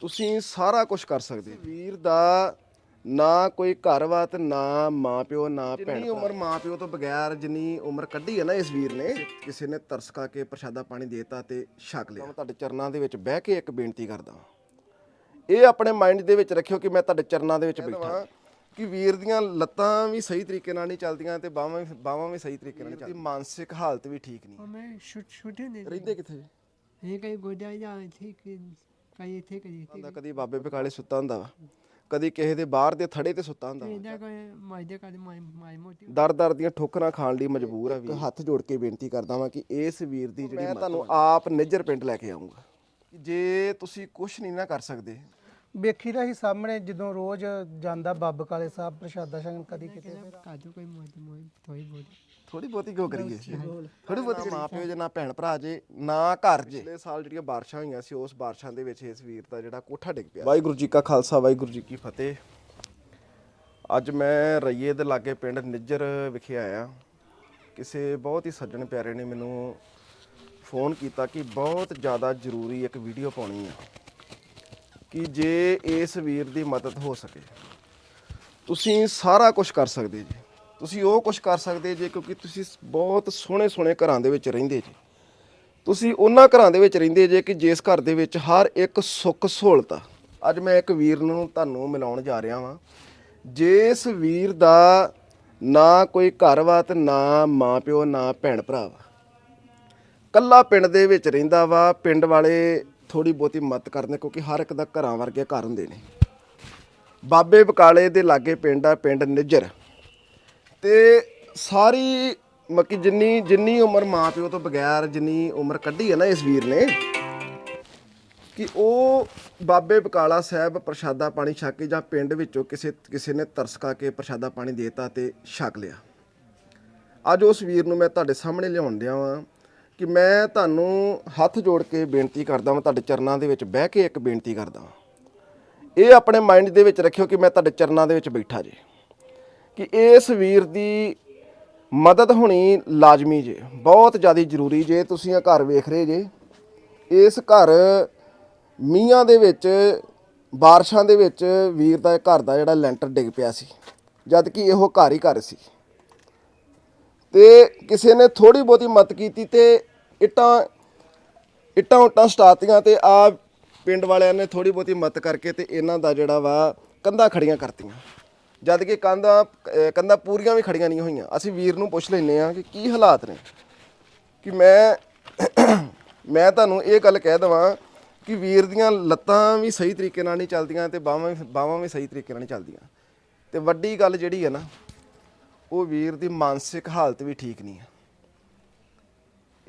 ਤੁਸੀਂ ਸਾਰਾ ਕੁਝ ਕਰ ਸਕਦੇ ਵੀਰ ਦਾ ਨਾ ਕੋਈ ਘਰ ਵਾ ਤੇ ਨਾ ਮਾਪਿਓ ਨਾ ਭੈਣ ਜਿੰਨੀ ਉਮਰ ਮਾਪਿਓ ਤੋਂ ਬਗੈਰ ਜਿੰਨੀ ਉਮਰ ਕੱਢੀ ਹੈ ਨਾ ਇਸ ਵੀਰ ਨੇ ਕਿਸੇ ਨੇ ਤਰਸ ਖਾ ਕੇ ਪ੍ਰਸ਼ਾਦਾ ਪਾਣੀ ਦੇਤਾ ਤੇ ਛਕ ਲਿਆ। ਮੈਂ ਤੁਹਾਡੇ ਚਰਨਾਂ ਦੇ ਵਿੱਚ ਬਹਿ ਕੇ ਇੱਕ ਬੇਨਤੀ ਕਰਦਾ ਇਹ ਆਪਣੇ ਮਾਈਂਡ ਦੇ ਵਿੱਚ ਰੱਖਿਓ ਕਿ ਮੈਂ ਤੁਹਾਡੇ ਚਰਨਾਂ ਦੇ ਵਿੱਚ ਬੈਠਾ। ਕਿ ਵੀਰ ਦੀਆਂ ਲੱਤਾਂ ਵੀ ਸਹੀ ਤਰੀਕੇ ਨਾਲ ਨਹੀਂ ਚੱਲਦੀਆਂ ਤੇ ਬਾਹਾਂ ਵੀ ਬਾਹਾਂ ਵੀ ਸਹੀ ਤਰੀਕੇ ਨਾਲ ਨਹੀਂ ਚੱਲਦੀਆਂ। ਮਾਨਸਿਕ ਹਾਲਤ ਵੀ ਠੀਕ ਨਹੀਂ। ਮੈਂ ਛੁੱਟ ਛੁੱਟੇ ਨਹੀਂ ਰਹਿੰਦੇ ਕਿੱਥੇ? ਇਹ ਕਈ ਗੋਡਿਆਂ ਜਾਂ ਠੀਕ ਨਹੀਂ। ਕਦੀ ਬਾਬੇ ਪਕਾਲੇ ਸੁੱਤਾ ਹੁੰਦਾ ਵਾ। ਕਦੀ ਕਿਸੇ ਦੇ ਬਾਹਰ ਦੇ ਥੜੇ ਤੇ ਸੁੱਤਾ ਹੁੰਦਾ ਦਰ ਦਰ ਦੀਆਂ ਠੋਕਰਾਂ ਖਾਣ ਲਈ ਮਜਬੂਰ ਆ ਵੀਰ। ਹੱਥ ਜੋੜ ਕੇ ਬੇਨਤੀ ਕਰਦਾ ਵਾਂ ਕਿ ਇਸ ਵੀਰ ਦੀ ਜਿਹੜੀ ਮੈਂ ਤੁਹਾਨੂੰ ਆਪ ਨਿੱਜਰ ਪਿੰਡ ਲੈ ਕੇ ਆਉਂਗਾ। ਜੇ ਤੁਸੀਂ ਕੁਝ ਨਹੀਂ ਨਾ ਕਰ ਸਕਦੇ ਵੇਖੀ ਦਾ ਹੀ ਸਾਹਮਣੇ ਜਦੋਂ ਰੋਜ਼ ਜਾਂਦਾ ਬਾਬ ਕਾਲੇ ਸਾਹਿਬ ਪ੍ਰਸ਼ਾਦਾ ਛਕਣ ਕਦੀ ਕਿਤੇ। ਕਾਜੂ ਕੋਈ ਮੋਜ ਮੋਜ ਥੋੜੀ ਬਹੁਤ। ਥੋੜੀ ਬਹੁਤੀ ਕਿਉਂ ਕਰੀਏ? ਥੋੜੀ ਬਹੁਤੀ ਮਾਪਿਓ ਜੇ ਨਾ ਭੈਣ ਭਰਾ ਜੇ ਨਾ ਘਰ ਜੇ। ਪਿਛਲੇ ਸਾਲ ਜਿਹੜੀਆਂ ਬਾਰਿਸ਼ਾਂ ਹੋਈਆਂ ਸੀ ਉਸ ਬਾਰਸ਼ਾਂ ਦੇ ਵਿੱਚ ਇਸ ਵੀਰ ਦਾ ਜਿਹੜਾ ਕੋਠਾ ਡਿੱਗ ਪਿਆ। ਵਾਹਿਗੁਰੂ ਜੀ ਕਾ ਖਾਲਸਾ ਵਾਹਿਗੁਰੂ ਜੀ ਕੀ ਫਤਿਹ। ਅੱਜ ਮੈਂ ਰਈਏ ਦੇ ਲਾਗੇ ਪਿੰਡ ਨਿੱਜਰ ਵਿਖੇ ਆਇਆ। ਕਿਸੇ ਬਹੁਤ ਹੀ ਸੱਜਣ ਪਿਆਰੇ ਨੇ ਮੈਨੂੰ ਫੋਨ ਕੀਤਾ ਕਿ ਬਹੁਤ ਜ਼ਿਆਦਾ ਜ਼ਰੂਰੀ ਇੱਕ ਵੀਡੀਓ ਪਾਉਣੀ ਆ। ਕਿ ਜੇ ਇਸ ਵੀਰ ਦੀ ਮਦਦ ਹੋ ਸਕੇ, ਤੁਸੀਂ ਸਾਰਾ ਕੁਝ ਕਰ ਸਕਦੇ ਜੀ। ਤੁਸੀਂ ਉਹ ਕੁਝ ਕਰ ਸਕਦੇ ਜੇ ਕਿਉਂਕਿ ਤੁਸੀਂ ਬਹੁਤ ਸੋਹਣੇ ਸੋਹਣੇ ਘਰਾਂ ਦੇ ਵਿੱਚ ਰਹਿੰਦੇ ਜੀ। ਤੁਸੀਂ ਉਹਨਾਂ ਘਰਾਂ ਦੇ ਵਿੱਚ ਰਹਿੰਦੇ ਜੇ ਕਿ ਜਿਸ ਘਰ ਦੇ ਵਿੱਚ ਹਰ ਇੱਕ ਸੁੱਖ ਸਹੂਲਤ ਆ। ਅੱਜ ਮੈਂ ਇੱਕ ਵੀਰ ਨੂੰ ਤੁਹਾਨੂੰ ਮਿਲਾਉਣ ਜਾ ਰਿਹਾ ਵਾਂ। ਜਿਸ ਵੀਰ ਦਾ ਨਾ ਕੋਈ ਘਰ ਵਾ ਤੇ ਨਾ ਮਾਂ ਪਿਓ ਨਾ ਭੈਣ ਭਰਾ ਵਾ। ਕੱਲਾ ਪਿੰਡ ਦੇ ਵਿੱਚ ਰਹਿੰਦਾ ਵਾ, ਪਿੰਡ ਵਾਲੇ ਥੋੜੀ ਬਹੁਤੀ ਮਦਦ ਕਰਦੇ ਕਿਉਂਕਿ ਹਰ ਇੱਕ ਦਾ ਘਰਾਂ ਵਰਗੇ ਘਰ ਹੁੰਦੇ ਨੇ। ਬਾਬੇ ਬਕਾਲੇ ਦੇ ਲਾਗੇ ਪਿੰਡ ਆ, ਪਿੰਡ ਨਿੱਜਰ। ਤੇ ਸਾਰੀ ਮੱਕੀ ਜਿੰਨੀ ਜਿੰਨੀ ਉਮਰ ਮਾਂ ਪਿਓ ਤੋਂ ਬਗੈਰ ਜਿੰਨੀ ਉਮਰ ਕੱਢੀ ਹੈ ਨਾ ਇਸ ਵੀਰ ਨੇ, ਕਿ ਉਹ ਬਾਬੇ ਬਕਾਲਾ ਸਾਹਿਬ ਪ੍ਰਸ਼ਾਦਾ ਪਾਣੀ ਛਕ ਕੇ ਜਾਂ ਪਿੰਡ ਵਿੱਚੋਂ ਕਿਸੇ ਕਿਸੇ ਨੇ ਤਰਸਕਾ ਕੇ ਪ੍ਰਸ਼ਾਦਾ ਪਾਣੀ ਦੇਤਾ ਤੇ ਛਕ ਲਿਆ। ਅੱਜ ਉਸ ਵੀਰ ਨੂੰ ਮੈਂ ਤੁਹਾਡੇ ਸਾਹਮਣੇ ਲਿਆਉਣ ਦਿਆਂ ਵਾਂ। ਕਿ ਮੈਂ ਤੁਹਾਨੂੰ ਹੱਥ ਜੋੜ ਕੇ ਬੇਨਤੀ ਕਰਦਾ ਵਾਂ, ਤੁਹਾਡੇ ਚਰਨਾਂ ਦੇ ਵਿੱਚ ਬਹਿ ਕੇ ਇੱਕ ਬੇਨਤੀ ਕਰਦਾ ਹਾਂ ਇਹ ਆਪਣੇ ਮਾਈਂਡ ਦੇ ਵਿੱਚ ਰੱਖਿਓ ਕਿ ਮੈਂ ਤੁਹਾਡੇ ਚਰਨਾਂ ਦੇ ਵਿੱਚ ਬੈਠਾ ਜੇ। ਕਿ ਇਸ ਵੀਰ ਦੀ ਮਦਦ ਹੋਣੀ ਲਾਜ਼ਮੀ ਜੇ, ਬਹੁਤ ਜ਼ਿਆਦਾ ਜ਼ਰੂਰੀ ਜੇ, ਤੁਸੀਂ ਇਹ ਘਰ ਵੇਖ ਰਹੇ ਜੇ। ਇਸ ਘਰ ਮੀਆਂ ਦੇ ਵਿੱਚ, ਬਾਰਿਸ਼ਾਂ ਦੇ ਵਿੱਚ ਵੀਰ ਦਾ ਘਰ ਦਾ ਜਿਹੜਾ ਲੈਂਟਰ ਡਿੱਗ ਪਿਆ ਸੀ ਜਦ ਕਿ ਇਹੋ ਘਰ ਹੀ ਘਰ ਸੀ। ਤੇ ਕਿਸੇ ਨੇ ਥੋੜੀ ਬਹੁਤੀ ਮਦਦ ਕੀਤੀ ਤੇ ਇੱਟਾਂ ਇੱਟਾਂ ਉੱਟਾਂ ਸਟਾਤੀਆਂ ਤੇ ਆ ਪਿੰਡ ਵਾਲਿਆਂ ਨੇ ਥੋੜੀ ਬਹੁਤੀ ਮਦਦ ਕਰਕੇ ਤੇ ਇਹਨਾਂ ਦਾ ਜਿਹੜਾ ਵਾ ਕੰਧਾਂ ਖੜੀਆਂ ਕਰਤੀਆਂ। ਜਦ ਕਿ ਕੰਧਾਂ ਕੰਧਾਂ ਪੂਰੀਆਂ ਵੀ ਖੜੀਆਂ ਨਹੀਂ ਹੋਈਆਂ। ਅਸੀਂ ਵੀਰ ਨੂੰ ਪੁੱਛ ਲੈਨੇ ਆ ਕਿ ਕੀ ਹਾਲਾਤ ਨੇ? ਕਿ ਮੈਂ ਮੈਂ ਤੁਹਾਨੂੰ ਇਹ ਗੱਲ ਕਹਿ ਦਵਾਂ ਕਿ ਵੀਰ ਦੀਆਂ ਲੱਤਾਂ ਵੀ ਸਹੀ ਤਰੀਕੇ ਨਾਲ ਨਹੀਂ ਚੱਲਦੀਆਂ ਤੇ ਬਾਹਾਂ ਵੀ ਬਾਹਾਂ ਵੀ ਸਹੀ ਤਰੀਕੇ ਨਾਲ ਨਹੀਂ ਚੱਲਦੀਆਂ। ਤੇ ਵੱਡੀ ਗੱਲ ਜਿਹੜੀ ਹੈ ਨਾ, ਉਹ ਵੀਰ ਦੀ ਮਾਨਸਿਕ ਹਾਲਤ ਵੀ ਠੀਕ ਨਹੀਂ ਹੈ।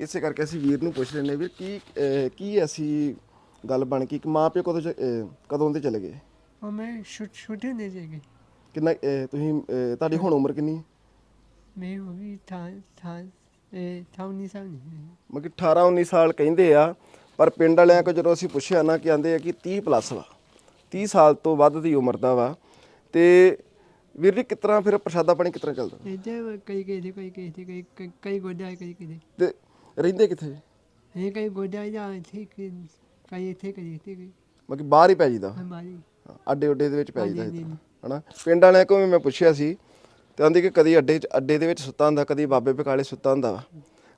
ਇਸੇ ਕਰਕੇ ਅਸੀਂ ਵੀਰ ਨੂੰ ਪੁੱਛ ਲੈਨੇ ਵੀਰ ਕੀ ਕੀ ਐਸੀ ਗੱਲ ਬਣ ਗਈ? ਕਿ ਮਾਪਿਓ ਕਦੋਂ ਕਦੋਂ ਦੇ ਚਲੇ ਗਏ? ਮੈਂ ਛੁੱਟ ਛੁੱਟੇ ਦੇ ਜੇ ਗਏ। ਕਿੰਨਾ ਤੁਸੀਂ ਤੁਹਾਡੀ ਹੁਣ ਉਮਰ ਕਿੰਨੀ ਮੈਂ ਹੋ ਗਈ ਥਾਂ ਥਾਂ ਇਹ 19 ਸਾਲ ਮੈਂ 18 19 ਸਾਲ ਕਹਿੰਦੇ ਆ ਪਰ ਪਿੰਡ ਵਾਲਿਆਂ ਕੋ ਜਦੋਂ ਅਸੀਂ ਪੁੱਛਿਆ ਨਾ ਕਿ ਆਂਦੇ ਆ ਕਿ 30 ਪਲੱਸ ਵਾ 30 ਸਾਲ ਤੋਂ ਵੱਧ ਦੀ ਉਮਰ ਦਾ ਵਾ ਤੇ ਵੀਰ ਜੀ ਕਿਤਨਾ ਫਿਰ ਪ੍ਰਸ਼ਾਦਾ ਪਾਣੀ ਕਿਤਨਾ ਚੱਲਦਾ? ਇਹਦੇ ਕਈ ਕਈ ਕਈ ਕਈ ਕਈ ਕਈ ਗੋਡਾ ਕਈ ਕਈ ਤੇ ਰਹਿੰਦੇ ਕਿੱਥੇ? ਇਹ ਕਈ ਗੋਡਾ ਜਾਂ ਇੱਥੇ ਕਿ ਕਈ ਇੱਥੇ ਕਈ ਇੱਥੇ ਗਈ ਬਾਕੀ ਬਾਹਰ ਹੀ ਪੈ ਜੀਦਾ ਅੱਡੇ ਉੱਡੇ ਦੇ ਵਿੱਚ ਪੈ ਜੀਦਾ ਹਨਾ? ਪਿੰਡ ਵਾਲਿਆਂ ਕੋਲ ਮੈਂ ਪੁੱਛਿਆ ਸੀ ਤੇ ਆਂਦੀ ਕਿ ਕਦੀ ਅੱਡੇ 'ਚ ਅੱਡੇ ਦੇ ਵਿੱਚ ਸੁੱਤਾ ਹੁੰਦਾ ਕਦੀ ਬਾਬੇ ਪਕਾਲੇ ਸੁੱਤਾ ਹੁੰਦਾ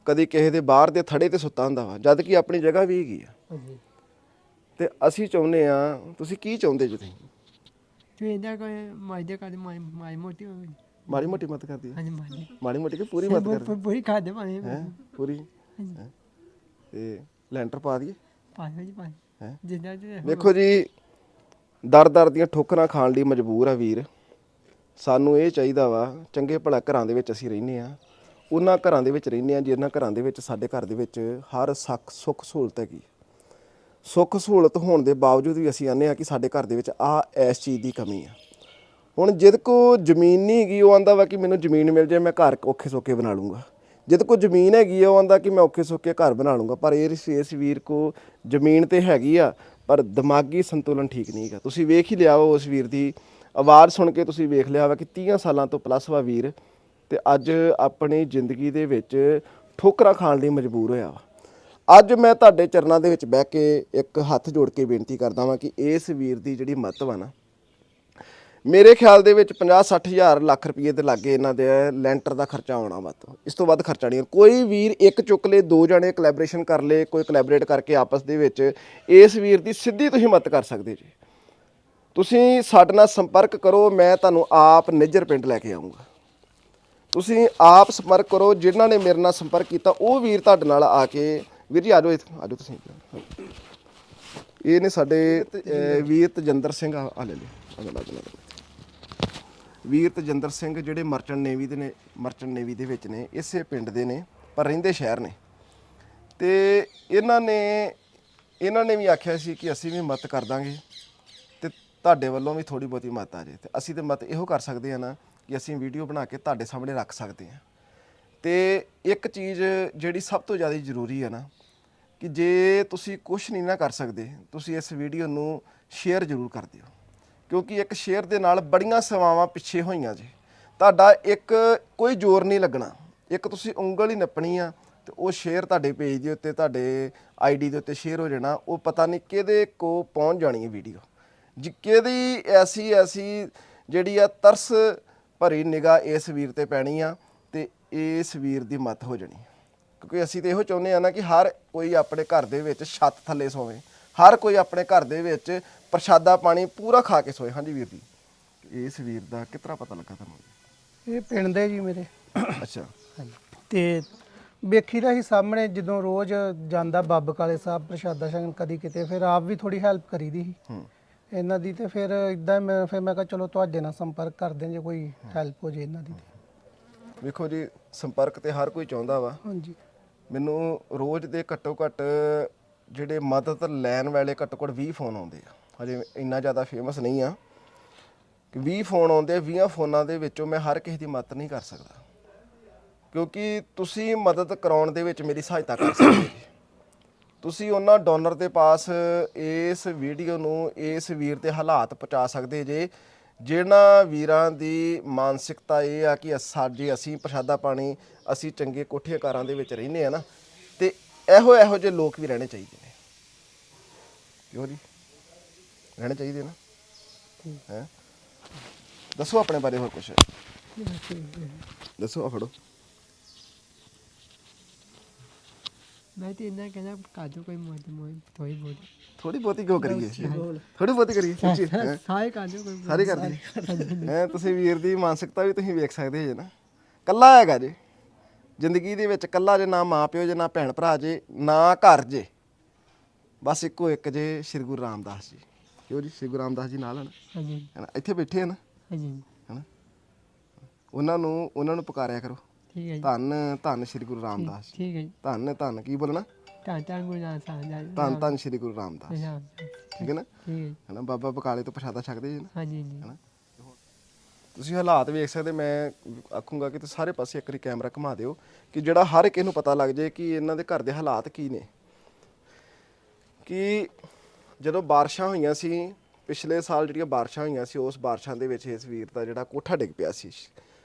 ਕਦੀ ਕਿਸੇ ਦੇ ਬਾਹਰ ਦੇ ਥੜੇ ਤੇ ਸੁੱਤਾ ਹੁੰਦਾ ਵਾ ਜਦ ਕਿ ਆਪਣੀ ਜਗ੍ਹਾ ਵੀ ਹੈਗੀ ਆ। ਤੇ ਅਸੀਂ ਚਾਹੁੰਦੇ ਆ ਤੁਸੀਂ ਕੀ ਚਾਹੁੰਦੇ ਜੀ ਤੁਸੀਂ? ਇਹਦਾ ਕੋਈ ਮਾਇਦੇ ਕਰ ਮਾਈ ਮੋਟੀ ਹੋਵੇ। ਮਾੜੀ ਮੋਟੀ ਮਤ ਕਰਦੀ ਹਾਂਜੀ ਮਾਈ ਮਾੜੀ ਮੋਟੀ ਕਿ ਪੂਰੀ ਮਤ ਕਰਦੀ ਪੂਰੀ ਖਾ ਦੇ ਪੂਰੀ? ਤੇ ਲੈਂਟਰ ਪਾ ਦਈਏ? ਪਾਇਓ ਜੀ ਪਾਇਓ ਜਿੰਨਾ ਜੀ ਦੇਖੋ ਜੀ ਦਰ ਦਰ ਦੀਆਂ ਠੋਕਰਾਂ ਖਾਣ ਲਈ ਮਜਬੂਰ ਆ ਵੀਰ। ਸਾਨੂੰ ਇਹ ਚਾਹੀਦਾ ਵਾ ਚੰਗੇ ਭਲਾ ਘਰਾਂ ਦੇ ਵਿੱਚ ਅਸੀਂ ਰਹਿੰਦੇ ਆ ਉਹਨਾਂ ਘਰਾਂ ਦੇ ਵਿੱਚ ਰਹਿੰਦੇ ਆ ਜਿਨ੍ਹਾਂ ਘਰਾਂ ਦੇ ਵਿੱਚ ਸਾਡੇ ਘਰ ਦੇ ਵਿੱਚ ਹਰ ਸੱਖ ਸੁੱਖ ਸਹੂਲਤ ਹੈਗੀ। ਸੁੱਖ ਸਹੂਲਤ ਹੋਣ ਦੇ ਬਾਵਜੂਦ ਵੀ ਅਸੀਂ ਆਨੇ ਆ ਕਿ ਸਾਡੇ ਘਰ ਦੇ ਵਿੱਚ ਆ ਇਸ ਚੀਜ਼ ਦੀ ਕਮੀ ਆ। ਹੁਣ ਜਿਹਦੇ ਕੋ ਜ਼ਮੀਨ ਨਹੀਂ ਹੈਗੀ ਉਹ ਆਂਦਾ ਵਾ ਕਿ ਮੈਨੂੰ ਜ਼ਮੀਨ ਮਿਲ ਜਾਏ ਮੈਂ ਘਰ ਔਖੇ ਸੌਖੇ ਬਣਾ ਲੂੰਗਾ। ਜਿਦ ਕੋ ਜ਼ਮੀਨ ਹੈਗੀ ਆ, ਉਹ ਆਂਦਾ ਕਿ ਮੈਂ ਔਖੇ ਸੌਖੇ ਘਰ ਬਣਾ ਲੂੰਗਾ ਪਰ ਇਹ ਇਸ- ਇਸ ਵੀਰ ਕੋ ਜ਼ਮੀਨ ਤੇ ਹੈਗੀ ਆ, ਪਰ ਦਿਮਾਗੀ ਸੰਤੁਲਨ ਠੀਕ ਨਹੀਂ ਹੈਗਾ। ਤੁਸੀਂ ਵੇਖ ਹੀ ਲਿਆ ਵਾ ਉਸ ਵੀਰ ਦੀ ਆਵਾਜ਼ ਸੁਣ ਕੇ ਤੁਸੀਂ ਵੇਖ ਲਿਆ ਵਾ ਕਿ 30 ਸਾਲਾਂ ਤੋਂ ਪਲੱਸ ਵਾ ਵੀਰ, ਤੇ ਅੱਜ ਆਪਣੀ ਜ਼ਿੰਦਗੀ ਦੇ ਵਿੱਚ ਠੋਕਰਾਂ ਖਾਣ ਲਈ ਮਜਬੂਰ ਹੋਇਆ ਵਾ। ਅੱਜ ਮੈਂ ਤੁਹਾਡੇ ਚਰਨਾਂ ਦੇ ਵਿੱਚ ਬਹਿ ਕੇ ਇੱਕ ਹੱਥ ਜੋੜ ਕੇ ਬੇਨਤੀ ਕਰਦਾ ਵਾਂ ਕਿ ਇਸ ਵੀਰ ਦੀ ਜਿਹੜੀ ਮਹੱਤਵ ਆ ਨਾ ਮੇਰੇ ਖਿਆਲ ਦੇ ਵਿੱਚ 50 60 ਹਜ਼ਾਰ ਲੱਖ ਰੁਪਏ ਦੇ ਲਾਗੇ ਇਹਨਾਂ ਦੇ ਲੈਂਟਰ ਦਾ ਖਰਚਾ ਆਉਣਾ ਵੱਧ ਇਸ ਤੋਂ ਵੱਧ ਖਰਚਾ ਨਹੀਂ। ਕੋਈ ਵੀਰ ਇੱਕ ਚੁੱਕ ਲੇ ਦੋ ਜਣੇ ਕੋਲੈਬੋਰੇਸ਼ਨ ਕਰ ਲੇ ਕੋਈ ਕੋਲੈਬੋਰੇਟ ਕਰਕੇ ਆਪਸ ਦੇ ਵਿੱਚ ਇਸ ਵੀਰ ਦੀ ਸਿੱਧੀ ਤੁਸੀਂ ਮਦਦ ਕਰ ਸਕਦੇ ਜੀ। ਤੁਸੀਂ ਸਾਡੇ ਨਾਲ ਸੰਪਰਕ ਕਰੋ ਮੈਂ ਤੁਹਾਨੂੰ ਆਪ ਨਿੱਜਰ ਪਿੰਡ ਲੈ ਕੇ ਆਉਂਗਾ ਤੁਸੀਂ ਆਪ ਸੰਪਰਕ ਕਰੋ ਜਿਨ੍ਹਾਂ ਨੇ ਮੇਰੇ ਨਾਲ ਸੰਪਰਕ ਕੀਤਾ ਉਹ ਵੀਰ ਤੁਹਾਡੇ ਨਾਲ ਆ ਕੇ ਵੀਰ ਜੀ ਆਜੋ ਇੱਥੇ ਆਜੋ ਤੁਸੀਂ। ਇਹ ਨੇ ਸਾਡੇ ਵੀਰ ਤਜਿੰਦਰ ਸਿੰਘ ਆ ਆ ਲੈ ਲਿਓ ਆ ਲੈ, ਵੀਰ ਤਜਿੰਦਰ ਸਿੰਘ ਜਿਹੜੇ ਮਰਚੈਂਟ ਨੇਵੀ ਦੇ ਨੇ, ਮਰਚੈਂਟ ਨੇਵੀ ਦੇ ਵਿੱਚ ਨੇ, ਇਸੇ ਪਿੰਡ ਦੇ ਨੇ, ਪਰ ਰਹਿੰਦੇ ਸ਼ਹਿਰ ਨੇ। ਤੇ ਇਹਨਾਂ ਨੇ ਇਹਨਾਂ ਨੇ ਵੀ ਆਖਿਆ ਸੀ ਕਿ ਅਸੀਂ ਵੀ ਮਦਦ ਕਰ ਦਾਂਗੇ ਤੇ ਤੁਹਾਡੇ ਵੱਲੋਂ ਵੀ ਥੋੜੀ ਬਹੁਤੀ ਮਤ ਆ ਜੇ ਤੇ ਅਸੀਂ ਤੇ ਮਤ ਇਹੋ ਕਰ ਸਕਦੇ ਆ ਨਾ ਕਿ ਅਸੀਂ ਵੀਡੀਓ ਬਣਾ ਕੇ ਤੁਹਾਡੇ ਸਾਹਮਣੇ ਰੱਖ ਸਕਦੇ ਆ ਤੇ ਇੱਕ ਚੀਜ਼ ਜਿਹੜੀ ਸਭ ਤੋਂ ਜ਼ਿਆਦਾ ਜ਼ਰੂਰੀ ਹੈ ਨਾ, ਕਿ ਜੇ ਤੁਸੀਂ ਕੁਝ ਨਹੀਂ ਨਾ ਕਰ ਸਕਦੇ, ਤੁਸੀਂ ਇਸ ਵੀਡੀਓ ਨੂੰ ਸ਼ੇਅਰ ਜ਼ਰੂਰ ਕਰ ਦਿਓ। ਕਿਉਂਕਿ ਇੱਕ ਸ਼ੇਅਰ ਦੇ ਨਾਲ ਬੜੀਆਂ ਸੇਵਾਵਾਂ ਪਿੱਛੇ ਹੋਈਆਂ ਜੀ। ਤੁਹਾਡਾ ਇੱਕ ਕੋਈ ਜ਼ੋਰ ਨਹੀਂ ਲੱਗਣਾ। ਇੱਕ ਤੁਸੀਂ ਉਂਗਲ ਹੀ ਨੱਪਣੀ ਆ ਤੇ ਉਹ ਸ਼ੇਅਰ ਤੁਹਾਡੇ ਪੇਜ ਦੇ ਉੱਤੇ, ਤੁਹਾਡੇ ਆਈਡੀ ਦੇ ਉੱਤੇ ਸ਼ੇਅਰ ਹੋ ਜਾਣਾ। ਉਹ ਪਤਾ ਨਹੀਂ ਕਿਹਦੇ ਕੋ ਪਹੁੰਚ ਜਾਣੀ ਹੈ ਵੀਡੀਓ ਜੀ, ਕਿਹਦੀ ਐਸੀ ਐਸੀ ਜਿਹੜੀ ਆ ਤਰਸ ਭਰੀ ਨਿਗਾਹ ਇਸ ਵੀਰ ਤੇ ਪੈਣੀ ਆ ਤੇ ਇਸ ਵੀਰ ਦੀ ਮਤ ਹੋ ਜਾਣੀ। ਕਿਉਂਕਿ ਅਸੀਂ ਤੇ ਇਹੋ ਚਾਹੁੰਦੇ ਆ ਨਾ ਕਿ ਹਰ ਕੋਈ ਆਪਣੇ ਘਰ ਦੇ ਵਿੱਚ ਛੱਤ ਥੱਲੇ ਸੋਵੇ। ਹਰ ਕੋਈ ਆਪਣੇ ਘਰ ਦੇ ਵਿੱਚ ਪ੍ਰਸ਼ਾਦਾ ਪਾਣੀ ਪੂਰਾ ਖਾ ਕੇ ਸੋਏ। ਹਾਂਜੀ ਵੀਰ ਜੀ। ਇਸ ਵੀਰ ਦਾ ਕਿਤਰਾ ਪਤਾ ਲੱਗਾ ਤੁਹਾਨੂੰ? ਇਹ ਪਿੰਡ ਦੇ ਜੀ ਮੇਰੇ। ਅੱਛਾ। ਤੇ ਵੇਖੀ ਦਾ ਹੀ ਸਾਹਮਣੇ ਜਦੋਂ ਰੋਜ਼ ਜਾਂਦਾ ਬੱਬ ਕਾਲੇ ਸਾਹਿਬ ਪ੍ਰਸ਼ਾਦਾ ਛਕਣ ਕਦੀ ਕਿਤੇ ਫਿਰ ਆਪ ਵੀ ਥੋੜੀ ਹੈਲਪ ਕਰੀਦੀ ਸੀ। ਹੂੰ। ਇਹਨਾਂ ਦੀ ਤੇ ਫਿਰ ਇਦਾਂ ਮੈਂ ਫਿਰ ਮੈਂ ਕਿਹਾ ਚਲੋ ਤੁਹਾਡੇ ਨਾਲ ਸੰਪਰਕ ਕਰਦੇ ਹਾਂ ਜੇ ਕੋਈ ਹੈਲਪ ਹੋ ਜੇ ਇਹਨਾਂ ਦੀ ਤੇ। ਵੇਖੋ ਜੀ ਸੰਪਰਕ ਤੇ ਹਰ ਕੋਈ ਚਾਹੁੰਦਾ ਵਾ। ਹਾਂਜੀ। ਮੈਨੂੰ ਰੋਜ਼ ਦੇ ਘੱਟੋ ਘੱਟ ਜਿਹੜੇ ਮਦਦ ਲੈਣ ਵਾਲੇ ਘੱਟੋ ਘੱਟ 20 ਫੋਨ ਆਉਂਦੇ ਆ। ਹਜੇ ਇੰਨਾ ਜ਼ਿਆਦਾ ਫੇਮਸ ਨਹੀਂ ਆ ਕਿ 20 ਫੋਨ ਆਉਂਦੇ ਆ 20 ਫੋਨਾਂ ਦੇ ਵਿੱਚੋਂ ਮੈਂ ਹਰ ਕਿਸੇ ਦੀ ਮਦਦ ਨਹੀਂ ਕਰ ਸਕਦਾ। ਕਿਉਂਕਿ ਤੁਸੀਂ ਮਦਦ ਕਰਾਉਣ ਦੇ ਵਿੱਚ ਮੇਰੀ ਸਹਾਇਤਾ ਕਰ ਸਕਦੇ ਜੀ। ਤੁਸੀਂ ਉਹਨਾਂ ਡੋਨਰ ਦੇ ਪਾਸ ਇਸ ਵੀਡੀਓ ਨੂੰ, ਇਸ ਵੀਰ ਦੇ ਹਾਲਾਤ ਪਹੁੰਚਾ ਸਕਦੇ ਜੇ, ਜਿਹਨਾਂ ਵੀਰਾਂ ਦੀ ਮਾਨਸਿਕਤਾ ਇਹ ਆ ਕਿ ਸਾਡੇ ਅਸੀਂ ਪ੍ਰਸ਼ਾਦਾ ਪਾਣੀ, ਅਸੀਂ ਚੰਗੇ ਕੋਠੇ ਘਰਾਂ ਦੇ ਵਿੱਚ ਰਹਿੰਦੇ ਆ ਨਾ, ਤੇ ਇਹੋ ਇਹੋ ਜਿਹੇ ਲੋਕ ਵੀ ਰਹਿਣੇ ਚਾਹੀਦੇ ਨੇ। ਕਿਉਂ ਜੀ? ਰਹਿਣੇ ਚਾਹੀਦੇ ਨਾ। ਹੈ? ਦੱਸੋ ਆਪਣੇ ਬਾਰੇ ਹੋਰ ਕੁਝ ਦੱਸੋ ਆ ਫੜੋ। ਮੈਂ ਤੇ ਇੰਨਾ ਕਹਿੰਦਾ ਕਾਜੋ ਕੋਈ ਮੋਦੀ ਮੋਦੀ ਥੋੜੀ ਬਹੁਤ। ਥੋੜੀ ਬਹੁਤੀ ਕਿਉਂ ਕਰੀਏ? ਥੋੜੀ ਬਹੁਤੀ ਕਰੀਏ ਸੱਚੀ ਹੈਂ? ਸਾਰੇ ਕਾਜੋ ਕੋਈ ਸਾਰੇ ਕਰਦੇ ਹੈ ਤੁਸੀਂ ਵੀਰ ਦੀ ਮਾਨਸਿਕਤਾ ਵੀ ਤੁਸੀਂ ਵੇਖ ਸਕਦੇ ਜੇ ਨਾ। ਕੱਲਾ ਹੈਗਾ ਜੇ। ਜ਼ਿੰਦਗੀ ਦੇ ਵਿੱਚ ਕੱਲਾ ਜੇ ਨਾ ਮਾਂ ਪਿਓ ਜੇ ਨਾ ਭੈਣ ਭਰਾ ਜੇ ਨਾ ਘਰ ਜੇ। ਬਸ ਇੱਕੋ ਇੱਕ ਜੇ ਸ੍ਰੀ ਗੁਰੂ ਰਾਮਦਾਸ ਜੀ। ਕਿਉਂ ਜੀ ਸ੍ਰੀ ਗੁਰੂ ਰਾਮਦਾਸ ਜੀ ਨਾਲ ਹਨ। ਹਾਂਜੀ। ਹੈਨਾ ਇੱਥੇ ਬੈਠੇ ਹਨ। ਹਾਂਜੀ। ਹੈਨਾ। ਉਹਨਾਂ ਨੂੰ ਉਹਨਾਂ ਨੂੰ ਪੁਕਾਰਿਆ ਕਰੋ। ਠੀਕ ਹੈ ਜੀ। ਧੰਨ ਧੰਨ ਸ੍ਰੀ ਗੁਰੂ ਰਾਮਦਾਸ ਜੀ। ਠੀਕ ਹੈ ਜੀ। ਧੰਨ ਧੰਨ ਕੀ ਬੋਲਣਾ? ਤਾਂ ਤਾਂ ਗੁਰੂ ਨਾਨਕ ਸਾਹਿਬ ਧੰਨ ਧੰਨ ਸ੍ਰੀ ਗੁਰੂ ਰਾਮਦਾਸ ਠੀਕ ਹੈ ਨਾ? ਠੀਕ ਹੈ ਜੀ। ਹੈਨਾ ਬਾਬਾ ਬਕਾਲੇ ਤੋਂ ਪ੍ਰਸ਼ਾਦਾ ਛਕਦੇ ਜੀ ਨਾ। ਹਾਂਜੀ ਜੀ ਤੁਸੀਂ ਹਾਲਾਤ ਵੇਖ ਸਕਦੇ ਮੈਂ ਆਖੂੰਗਾ ਕਿ ਤੁਸੀਂ ਸਾਰੇ ਪਾਸੇ ਇੱਕ ਵਾਰੀ ਕੈਮਰਾ ਘੁਮਾ ਦਿਓ ਕਿ ਜਿਹੜਾ ਹਰ ਇੱਕ ਨੂੰ ਪਤਾ ਲੱਗ ਜਾਏ ਕਿ ਇਹਨਾਂ ਦੇ ਘਰ ਦੇ ਹਾਲਾਤ ਕੀ ਨੇ। ਕਿ ਜਦੋਂ ਬਾਰਿਸ਼ਾਂ ਹੋਈਆਂ ਸੀ ਪਿਛਲੇ ਸਾਲ ਜਿਹੜੀਆਂ ਬਾਰਿਸ਼ਾਂ ਹੋਈਆਂ ਸੀ ਉਸ ਬਾਰਿਸ਼ਾਂ ਦੇ ਵਿੱਚ ਇਸ ਵੀਰ ਦਾ ਜਿਹੜਾ ਕੋਠਾ ਡਿੱਗ ਪਿਆ ਸੀ।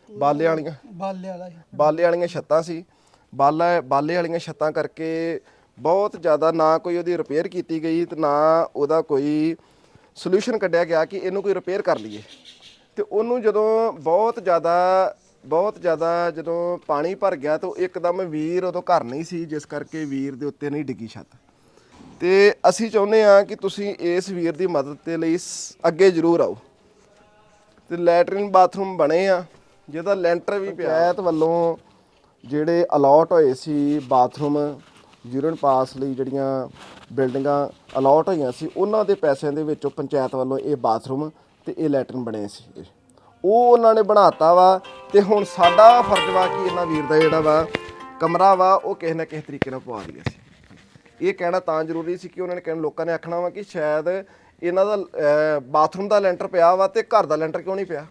ਬਾਲੇ ਵਾਲੀਆਂ ਬਾਲੇ ਵਾਲਾ ਬਾਲੇ ਵਾਲੀਆਂ ਛੱਤਾਂ ਸੀ। ਬਾਲਾ ਬਾਲੇ ਵਾਲੀਆਂ ਛੱਤਾਂ ਕਰਕੇ ਬਹੁਤ ਜ਼ਿਆਦਾ ਨਾ ਕੋਈ ਉਹਦੀ ਰਿਪੇਅਰ ਕੀਤੀ ਗਈ ਤੇ ਨਾ ਉਹਦਾ ਕੋਈ ਸੋਲੂਸ਼ਨ ਕੱਢਿਆ ਗਿਆ ਕਿ ਇਹਨੂੰ ਕੋਈ ਰਿਪੇਅਰ ਕਰ ਲਈਏ। ਤੇ ਉਹਨੂੰ ਜਦੋਂ ਬਹੁਤ ਜ਼ਿਆਦਾ ਬਹੁਤ ਜ਼ਿਆਦਾ ਜਦੋਂ ਪਾਣੀ ਭਰ ਗਿਆ ਤਾਂ ਇੱਕਦਮ ਵੀਰ ਉਦੋਂ ਘਰ ਨਹੀਂ ਸੀ ਜਿਸ ਕਰਕੇ ਵੀਰ ਦੇ ਉੱਤੇ ਨਹੀਂ ਡਿੱਗੀ ਛੱਤ। ਤੇ ਅਸੀਂ ਚਾਹੁੰਦੇ ਹਾਂ ਕਿ ਤੁਸੀਂ ਇਸ ਵੀਰ ਦੀ ਮਦਦ ਦੇ ਲਈ ਸ- ਅੱਗੇ ਜ਼ਰੂਰ ਆਓ। ਤੇ ਲੈਟਰਨ ਬਾਥਰੂਮ ਬਣੇ ਆ, ਜਿਹਦਾ ਲੈਂਟਰ ਵੀ ਪੰਚਾਇਤ ਵੱਲੋਂ ਜਿਹੜੇ ਅਲਾਟ ਹੋਏ ਸੀ ਬਾਥਰੂਮ, ਯੂਰਨ ਪਾਸ ਲਈ ਜਿਹੜੀਆਂ ਬਿਲਡਿੰਗਾਂ ਅਲਾਟ ਹੋਈਆਂ ਸੀ, ਉਹਨਾਂ ਦੇ ਪੈਸਿਆਂ ਦੇ ਵਿੱਚੋਂ ਪੰਚਾਇਤ ਵੱਲੋਂ ਇਹ ਬਾਥਰੂਮ ਤੇ ਇਹ ਲੈਟਰਨ ਬਣੇ ਸੀ। ਉਹ ਉਹਨਾਂ ਨੇ ਬਣਾਤਾ ਵਾ ਤੇ ਹੁਣ ਸਾਡਾ ਫਰਜ਼ ਵਾ ਕਿ ਇਹਨਾਂ ਵੀਰ ਦਾ ਜਿਹੜਾ ਵਾ ਕਮਰਾ ਵਾ, ਉਹ ਕਿਸੇ ਨਾ ਕਿਸੇ ਤਰੀਕੇ ਨਾਲ ਪਵਾ ਦਈਏ ਸੀ ਇਹ ਕਹਿਣਾ ਤਾਂ ਜ਼ਰੂਰੀ ਸੀ ਕਿ ਉਹਨਾਂ ਨੇ ਕਹਿਣ, ਲੋਕਾਂ ਨੇ ਆਖਣਾ ਵਾ ਕਿ ਸ਼ਾਇਦ ਇਹਨਾਂ ਦਾ ਬਾਥਰੂਮ ਦਾ ਲੈਂਟਰ ਪਿਆ ਵਾ ਤੇ ਘਰ ਦਾ ਲੈਂਟਰ ਕਿਉਂ ਨਹੀਂ ਪਿਆ?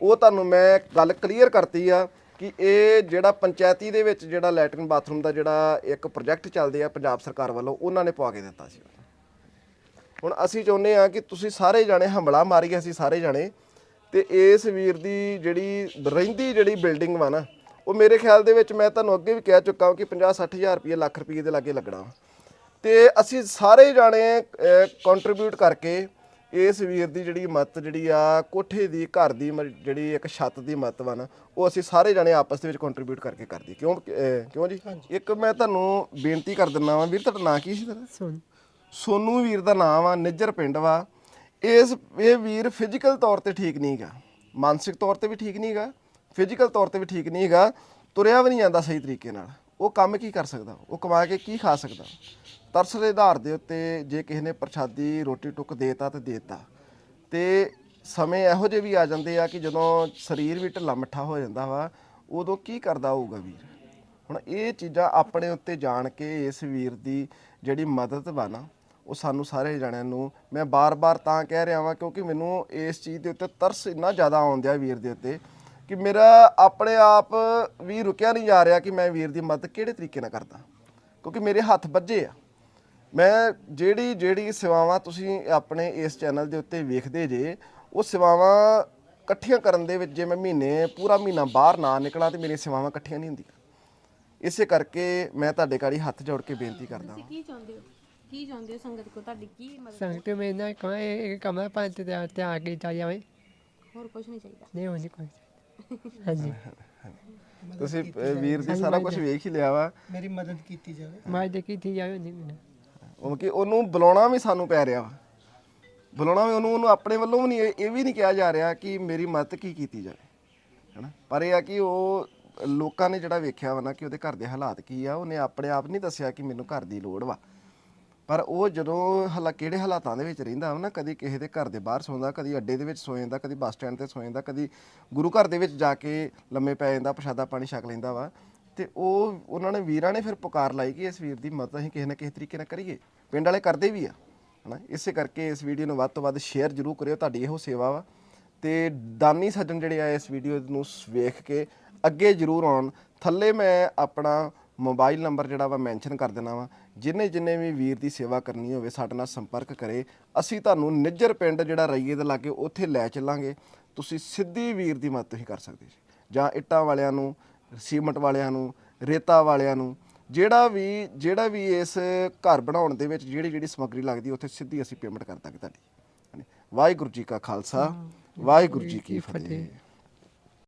ਉਹ ਤੁਹਾਨੂੰ ਮੈਂ ਗੱਲ ਕਲੀਅਰ ਕਰਤੀ ਆ ਕਿ ਇਹ ਜਿਹੜਾ ਪੰਚਾਇਤੀ ਦੇ ਵਿੱਚ ਜਿਹੜਾ ਲੈਟਰਨ ਬਾਥਰੂਮ ਦਾ ਜਿਹੜਾ ਇੱਕ ਪ੍ਰੋਜੈਕਟ ਚੱਲਦੇ ਆ ਪੰਜਾਬ ਸਰਕਾਰ ਵੱਲੋਂ, ਉਹਨਾਂ ਨੇ ਪਵਾ ਕੇ ਦਿੱਤਾ ਸੀ। ਹੁਣ ਅਸੀਂ ਚਾਹੁੰਦੇ ਆ ਕਿ ਤੁਸੀਂ ਸਾਰੇ ਜਾਣੇ ਹੰਬਲਾ ਮਾਰੀਏ, ਅਸੀਂ ਸਾਰੇ ਜਾਣੇ, ਤੇ ਇਸ ਵੀਰ ਦੀ ਜਿਹੜੀ ਰਹਿੰਦੀ ਜਿਹੜੀ ਬਿਲਡਿੰਗ ਵਾ ਨਾ ਉਹ ਮੇਰੇ ਖਿਆਲ ਦੇ ਵਿੱਚ ਮੈਂ ਤੁਹਾਨੂੰ ਅੱਗੇ ਵੀ ਕਹਿ ਚੁੱਕਾ ਹਾਂ ਕਿ 50 60000 ਰੁਪਏ ਲੱਖ ਰੁਪਏ ਦੇ ਲਾਗੇ ਲੱਗਣਾ ਤੇ ਅਸੀਂ ਸਾਰੇ ਜਾਣੇ ਕੰਟਰੀਬਿਊਟ ਕਰਕੇ ਇਸ ਵੀਰ ਦੀ ਜਿਹੜੀ ਮਤ ਜਿਹੜੀ ਆ ਕੋਠੇ ਦੀ ਘਰ ਦੀ ਜਿਹੜੀ ਇੱਕ ਛੱਤ ਦੀ ਮਤ ਵਾ ਨਾ ਉਹ ਅਸੀਂ ਸਾਰੇ ਜਾਣੇ ਆਪਸ ਦੇ ਵਿੱਚ ਕੰਟਰੀਬਿਊਟ ਕਰਕੇ ਕਰਦੀ। ਕਿਉਂ ਕਿਉਂ ਜੀ? ਇੱਕ ਮੈਂ ਤੁਹਾਨੂੰ ਬੇਨਤੀ ਕਰ ਦਿੰਦਾ ਵਾਂ ਵੀਰ ਤੁਹਾਡਾ ਨਾਂ ਕੀ ਸੀ ਤੇਰਾ ਸੋਨੂ। ਵੀਰ ਦਾ ਨਾਮ ਆ ਨਿੱਜਰ ਪਿੰਡ ਵਾ। ਇਸ ਇਹ ਵੀਰ ਫਿਜ਼ੀਕਲ ਤੌਰ ਤੇ ਠੀਕ ਨਹੀਂਗਾ ਮਾਨਸਿਕ ਤੌਰ ਤੇ ਵੀ ਠੀਕ ਨਹੀਂਗਾ ਫਿਜ਼ੀਕਲ ਤੌਰ ਤੇ ਵੀ ਠੀਕ ਨਹੀਂ ਹੈਗਾ, ਤੁਰਿਆ ਵੀ ਨਹੀਂ ਜਾਂਦਾ ਸਹੀ ਤਰੀਕੇ ਨਾਲ। ਉਹ ਕੰਮ ਕੀ ਕਰ ਸਕਦਾ? ਉਹ ਕਮਾ ਕੇ ਕੀ ਖਾ ਸਕਦਾ? ਤਰਸ ਦੇ ਆਧਾਰ ਦੇ ਉੱਤੇ ਜੇ ਕਿਸੇ ਨੇ ਪ੍ਰਸ਼ਾਦੀ ਰੋਟੀ ਟੁੱਕ ਦੇਤਾ ਤੇ ਦੇਤਾ। ਤੇ ਸਮੇਂ ਇਹੋ ਜਿਹੇ ਵੀ ਆ ਜਾਂਦੇ ਆ ਕਿ ਜਦੋਂ ਸਰੀਰ ਵੀ ਢਿੱਲਾ ਮੱਠਾ ਹੋ ਜਾਂਦਾ ਵਾ, ਉਦੋਂ ਕੀ ਕਰਦਾ ਹੋਊਗਾ ਵੀਰ? ਹੁਣ ਇਹ ਚੀਜ਼ਾਂ ਆਪਣੇ ਉੱਤੇ ਜਾਣ ਕੇ ਇਸ ਵੀਰ ਦੀ ਜਿਹੜੀ ਮਦਦ ਵਾ ਨਾ, ਉਹ ਸਾਨੂੰ ਸਾਰੇ ਜਣਿਆਂ ਨੂੰ ਮੈਂ ਬਾਰ-ਬਾਰ ਤਾਂ ਕਹਿ ਰਿਹਾ ਵਾਂ ਕਿਉਂਕਿ ਮੈਨੂੰ ਇਸ ਚੀਜ਼ ਦੇ ਉੱਤੇ ਤਰਸ ਇੰਨਾ ਜ਼ਿਆਦਾ ਆਉਂਦਿਆ ਵੀਰ ਦੇ ਉੱਤੇ ਕਿ ਮੇਰਾ ਆਪਣੇ ਆਪ ਵੀ ਰੁਕਿਆ ਨਹੀਂ ਜਾ ਰਿਹਾ ਕਿ ਮੈਂ ਵੀਰ ਦੀ ਮਦਦ ਕਿਹੜੇ ਤਰੀਕੇ ਨਾਲ ਕਰਦਾ। ਕਿਉਂਕਿ ਮੇਰੇ ਹੱਥ ਵੱਜੇ ਆ। ਮੈਂ ਜਿਹੜੀ ਜਿਹੜੀ ਸੇਵਾਵਾਂ ਤੁਸੀਂ ਆਪਣੇ ਇਸ ਚੈਨਲ ਦੇ ਉੱਤੇ ਵੇਖਦੇ ਜੇ ਉਹ ਸੇਵਾਵਾਂ ਇਕੱਠੀਆਂ ਕਰਨ ਦੇ ਵਿੱਚ ਜੇ ਮੈਂ ਮਹੀਨੇ ਪੂਰਾ ਮਹੀਨਾ ਬਾਹਰ ਨਾ ਨਿਕਲਾਂ ਤੇ ਮੇਰੀਆਂ ਸੇਵਾਵਾਂ ਇਕੱਠੀਆਂ ਨਹੀਂ ਹੁੰਦੀਆਂ। ਇਸੇ ਕਰਕੇ ਮੈਂ ਤੁਹਾਡੇ ਗਾੜੀ ਹੱਥ ਜੋੜ ਕੇ ਬੇਨਤੀ ਕਰਦਾ ਹਾਂ ਕੀ ਚਾਹੁੰਦੇ ਹੋ? ਕੀ ਚਾਹੁੰਦੇ ਹੋ ਸੰਗਤ ਕੋ ਤੁਹਾਡੀ ਕੀ ਮਦਦ ਸੰਗਤ ਮੇਰੇ ਨਾਲ ਕਹਾਂ ਇਹ ਕਮਰਾ ਪੰਜ ਤੇ ਤਿਆਰ ਕੀਤਾ ਜਾਵੇ। ਹੋਰ ਕੁਝ ਨਹੀਂ ਚਾਹੀਦਾ। ਨਹੀਂ ਹੋਣੀ ਕੋਈ। ਹਾਂਜੀ। ਤੁਸੀਂ ਵੀਰ ਦੀ ਸਾਰਾ ਕੁਝ ਵੇਖ ਹੀ ਲਿਆ ਵਾ। ਮੇਰੀ ਮਦਦ ਕੀਤੀ ਜਾਵੇ। ਮਾਰ ਦੇ ਕੀਤੀ ਜਾਵੇ ਨਹੀਂ ਮੈਨੂੰ। ਉਹ ਕਿ ਉਹਨੂੰ ਬੁਲਾਉਣਾ ਵੀ ਸਾਨੂੰ ਪੈ ਰਿਹਾ ਵਾ। ਬੁਲਾਉਣਾ ਵੀ ਉਹਨੂੰ ਉਹਨੂੰ ਆਪਣੇ ਵੱਲੋਂ ਵੀ ਨਹੀਂ ਇਹ ਇਹ ਵੀ ਨਹੀਂ ਕਿਹਾ ਜਾ ਰਿਹਾ ਕਿ ਮੇਰੀ ਮਦਦ ਕੀ ਕੀਤੀ ਜਾਵੇ ਹੈਨਾ? ਪਰ ਇਹ ਆ ਕਿ ਉਹ ਲੋਕਾਂ ਨੇ ਜਿਹੜਾ ਵੇਖਿਆ ਵਾ ਨਾ ਕਿ ਉਹਦੇ ਘਰ ਦੇ ਹਾਲਾਤ ਕੀ ਆ ਉਹਨੇ ਆਪਣੇ ਆਪ ਨਹੀਂ ਦੱਸਿਆ ਕਿ ਮੈਨੂੰ ਘਰ ਦੀ ਲੋੜ ਵਾ। ਪਰ ਉਹ ਜਦੋਂ ਹਾਲਾ, ਕਿਹੜੇ ਹਾਲਾਤਾਂ ਦੇ ਵਿੱਚ ਰਹਿੰਦਾ ਵਾ ਨਾ, ਕਦੀ ਕਿਸੇ ਦੇ ਘਰ ਦੇ ਬਾਹਰ ਸੌਂਦਾ, ਕਦੀ ਅੱਡੇ ਦੇ ਵਿੱਚ ਸੌ ਜਾਂਦਾ, ਕਦੀ ਬੱਸ ਸਟੈਂਡ ਤੇ ਸੌ ਜਾਂਦਾ, ਕਦੀ ਗੁਰੂ ਘਰ ਦੇ ਵਿੱਚ ਜਾ ਕੇ ਲੰਮੇ ਪੈ ਜਾਂਦਾ, ਪ੍ਰਸ਼ਾਦਾ ਪਾਣੀ ਛਕ ਲੈਂਦਾ ਵਾ, ਤੇ ਉਹ, ਉਹਨਾਂ ਨੇ ਵੀਰਾਂ ਨੇ ਫਿਰ ਪੁਕਾਰ ਲਾਈ ਕਿ ਇਸ ਵੀਰ ਦੀ ਮਦਦ ਅਸੀਂ ਕਿਸੇ ਨਾ ਕਿਸੇ ਤਰੀਕੇ ਨਾਲ ਕਰੀਏ। ਪਿੰਡ ਵਾਲੇ ਕਰਦੇ ਵੀ ਆ, ਹਨਾ? ਇਸੇ ਕਰਕੇ ਇਸ ਵੀਡੀਓ ਨੂੰ ਵੱਧ ਤੋਂ ਵੱਧ ਸ਼ੇਅਰ ਜ਼ਰੂਰ ਕਰਿਓ, ਤੁਹਾਡੀ ਇਹੋ ਸੇਵਾ ਵਾ। ਤੇ ਦਾਨੀ ਸੱਜਣ ਜਿਹੜੇ ਆ ਇਸ ਵੀਡੀਓ ਨੂੰ ਵੇਖ ਕੇ ਅੱਗੇ ਜ਼ਰੂਰ ਆਉਣ। ਥੱਲੇ ਮੈਂ ਆਪਣਾ ਮੋਬਾਈਲ ਨੰਬਰ ਜਿਹੜਾ ਵਾ ਮੈਂਸ਼ਨ ਕਰ ਦੇਣਾ ਵਾ। ਜਿਨੇ ਜਿਨੇ ਵੀ ਵੀਰ ਦੀ ਸੇਵਾ ਕਰਨੀ ਹੋਵੇ ਸਾਡੇ ਨਾਲ ਸੰਪਰਕ ਕਰੇ। ਅਸੀਂ ਤੁਹਾਨੂੰ ਨਿੱਜਰ ਪਿੰਡ ਜਿਹੜਾ ਰਈਏ ਦੇ ਲਾਗੇ ਉੱਥੇ ਲੈ ਚੱਲਾਂਗੇ। ਤੁਸੀਂ ਸਿੱਧੀ ਵੀਰ ਦੀ ਮਦਦ ਤੁਸੀਂ ਕਰ ਸਕਦੇ ਜੀ। ਜਾਂ ਇੱਟਾਂ ਵਾਲਿਆਂ ਨੂੰ ਸੀਮਟ ਵਾਲਿਆਂ ਨੂੰ ਰੇਤਾ ਵਾਲਿਆਂ ਨੂੰ ਜਿਹੜਾ ਵੀ ਜਿਹੜਾ ਵੀ ਇਸ ਘਰ ਬਣਾਉਣ ਦੇ ਵਿੱਚ ਜਿਹੜੀ ਜਿਹੜੀ ਸਮੱਗਰੀ ਲੱਗਦੀ ਉੱਥੇ ਸਿੱਧੀ ਅਸੀਂ ਪੇਮੈਂਟ ਕਰ ਦਾਂਗੇ ਤੁਹਾਡੀ। ਵਾਹਿਗੁਰੂ ਜੀ ਕਾ ਖਾਲਸਾ ਵਾਹਿਗੁਰੂ ਜੀ ਕੀ ਫਤਿਹ।